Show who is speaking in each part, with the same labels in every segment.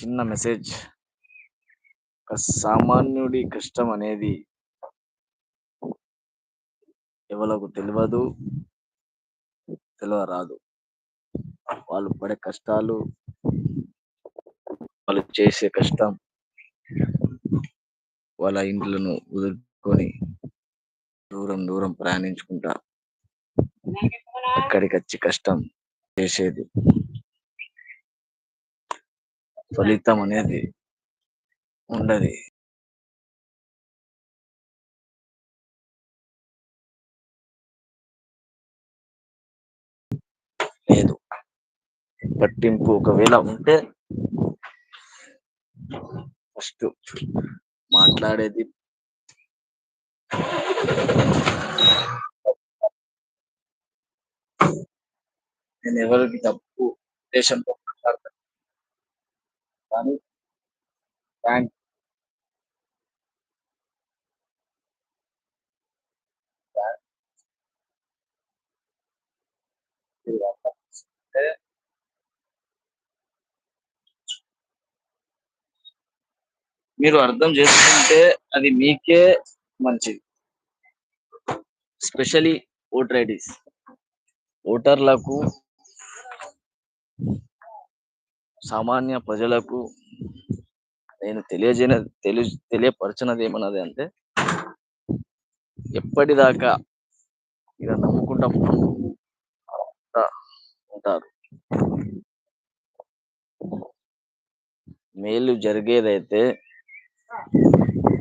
Speaker 1: చిన్న మెసేజ్. ఒక సామాన్యుడి కష్టం అనేది ఎవలకు తెలియదు తెలియరాదు వాళ్ళు పడే కష్టాలు వాళ్ళు చేసే కష్టం వాళ్ళ ఇంట్లను వదులుకొని దూరం దూరం ప్రయాణించుకుంటారు అక్కడికి వచ్చి కష్టం చేసేది? ఫలితం అనేది ఉండది. లేదు. పట్టింపు ఒకవేళ ఉంటే ఫస్ట్ మాట్లాడేది నేను ఎవరికి తప్పు ఉద్దేశంతో మాట్లాడతాను. కానీ థ్యాంక్ మీరు అర్థం చేసుకుంటే అది మీకే మంచిది. Specially voter IDs. ఓటర్లకు సామాన్య ప్రజలకు నేను తెలియజేయ తెలియ తెలియపరచినది ఏమన్నది అంటే ఎప్పటిదాకా ఇక నమ్ముకుంటా ఉంటారు. మేలు జరిగేదైతే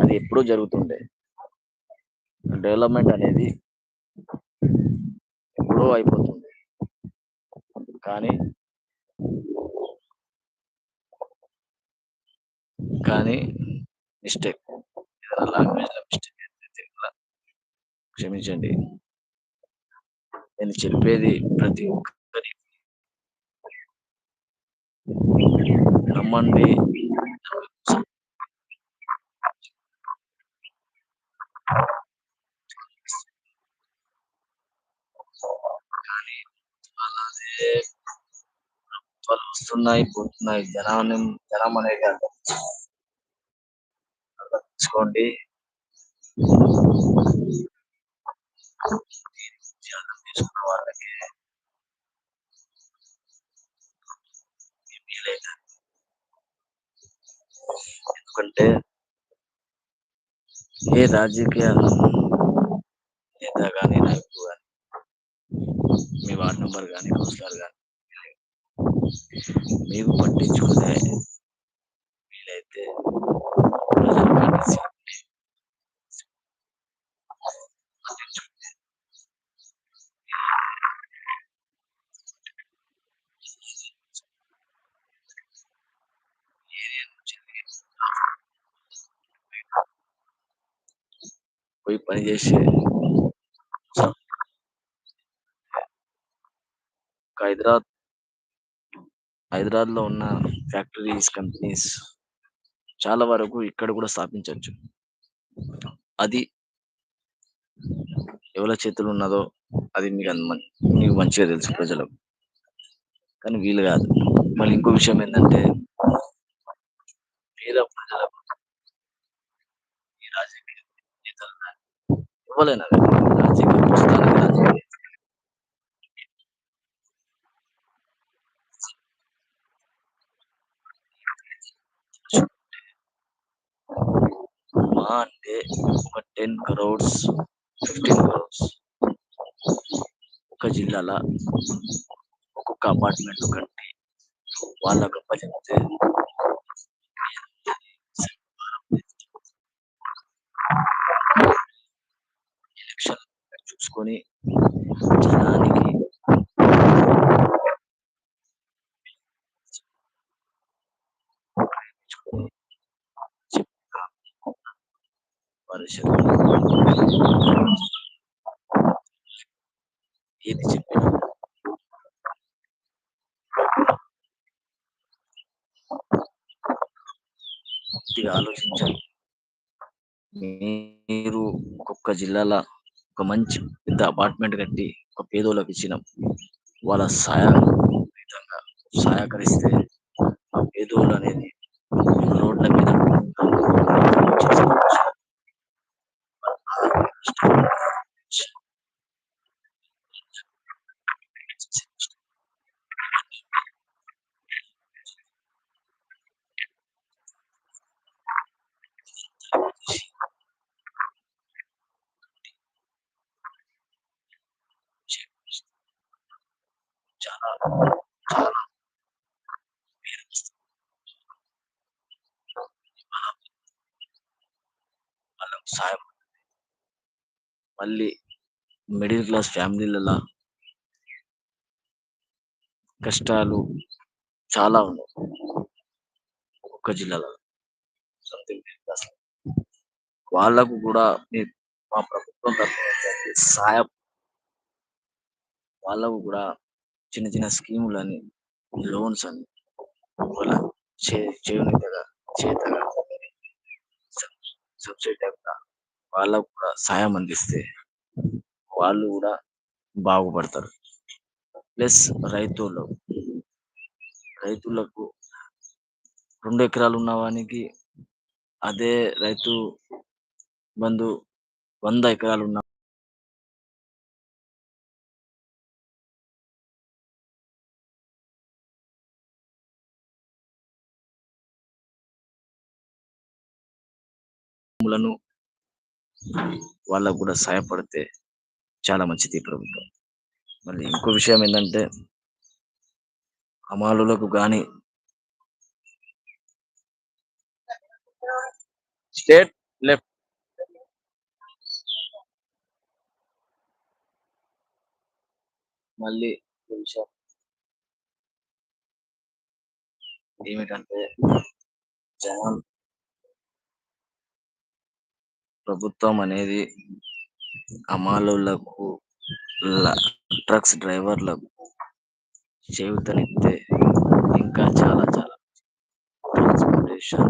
Speaker 1: అది ఎప్పుడూ జరుగుతుండే. డెవలప్మెంట్ అనేది ఎప్పుడో అయిపోతుంది కానీ కానీ మిస్టేక్. ఏదైనా లాంగ్వేజ్లో మిస్టేక్ అయితే క్షమించండి. నేను చెప్పేది ప్రతి ఒక్కరి నమ్మండి. కానీ వస్తున్నాయి పోతున్నాయి. జనాన్ని జనం అనేది అర్థం అర్థం అర్థం చేసుకున్న వాళ్ళకి ఎందుకంటే ఏ రాజకీయ నేత కానీ నాయకుడు కానీ మీ వార్డ్ నెంబర్ కానీ కౌన్సిలర్ కానీ మీకు పట్టించుకునే వీలైతే ప్రజలు కలిసి పట్టించుకునే ఏరియా నుంచి పోయి పని చేసే ఒక హైదరాబాద్ హైదరాబాద్లో ఉన్న ఫ్యాక్టరీస్ కంపెనీస్ చాలా వరకు ఇక్కడ కూడా స్థాపించవచ్చు. అది ఎవరి చేతులు ఉన్నదో అది మీకు అన్- మీకు మంచిగా తెలుసు ప్రజలకు. కానీ వీలు కాదు. మళ్ళీ ఇంకో విషయం ఏంటంటే పేద ప్రజలకు ఈ రాజకీయ నేతలు రాజకీయ రాజకీయ మా అంటే ఒక టెన్ క్రోడ్స్ ఫిఫ్టీన్ క్రోడ్స్. ఒక జిల్లాల ఒక్కొక్క అపార్ట్మెంట్ కట్టి గొప్ప చెప్తే ఎలక్షన్ చూసుకొని జనాన్ని చెప్తా పరిషత్ ఏది పూర్తిగా ఆలోచించాలి మీరు ఒక్కొక్క జిల్లాల ఒక మంచి పెద్ద అపార్ట్మెంట్ కట్టి ఒక పేదోళ్ళకి ఇచ్చిన. వాళ్ళ సహాయ విధంగా సహకరిస్తే ఆ పేదోళ్ళ అనేది రోడ్ల మీద చేసుకోవచ్చు. చాలా చాలా సాయం మళ్ళీ మిడిల్ క్లాస్ ఫ్యామిలీలలో కష్టాలు చాలా ఉన్నాయి. ఒక్క జిల్లాలో సంథింగ్ వాళ్ళకు కూడా మీ మా ప్రభుత్వం తరఫున వచ్చే సహాయం వాళ్ళకు కూడా చిన్న చిన్న స్కీములని లోన్స్ అని వాళ్ళ కదా చేతగా సబ్సిడీ వాళ్ళకు కూడా సాయం అందిస్తే వాళ్ళు కూడా బాగుపడతారు. ప్లస్ రైతులు రైతులకు రెండు ఎకరాలు ఉన్న వానికి అదే రైతు బంధు వంద ఎకరాలు ఉన్న భూములను వాళ్ళకు కూడా సహాయపడితే చాలా మంచిది ప్రభుత్వం. మళ్ళీ ఇంకో విషయం ఏంటంటే హమాలులకు కానీ స్టేట్ లెఫ్ట్ మళ్ళీ విషయం ఏమిటంటే జనం ప్రభుత్వం అనేది అమాలులకు ట్రక్స్ డ్రైవర్లకు చేయూతనిస్తే ఇంకా చాలా చాలా ట్రాన్స్పోర్టేషన్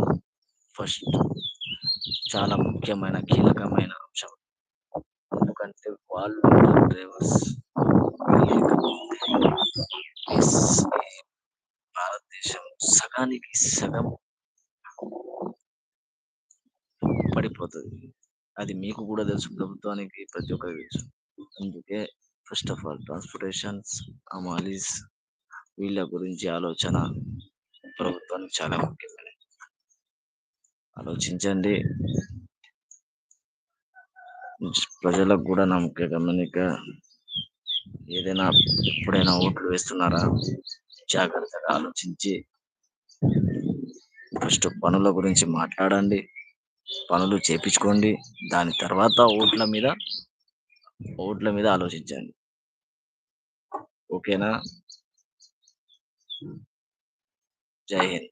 Speaker 1: ఫస్ట్ చాలా ముఖ్యమైన కీలకమైన అంశం. ఎందుకంటే వాళ్ళు డ్రైవర్స్. భారతదేశం సగానికి సగం పడిపోతుంది. అది మీకు కూడా తెలుసు ప్రభుత్వానికి ప్రతి ఒక్కరికి తెలుసు అందుకే ఫస్ట్ ఆఫ్ ఆల్ ట్రాన్స్పోర్టేషన్స్ అమాలీస్ వీళ్ళ గురించి ఆలోచన ప్రభుత్వానికి చాలా ముఖ్యమైనది. ఆలోచించండి. ప్రజలకు కూడా నమ్మక గమనిక ఏదైనా ఎప్పుడైనా ఓట్లు వేస్తున్నారా? జాగ్రత్తగా ఆలోచించి ఫస్ట్ పనుల గురించి మాట్లాడండి. పనులు చేపించుకోండి. దాని తర్వాత ఓట్ల మీద ఓట్ల మీద ఆలోచించండి. ఓకేనా? జై హింద్.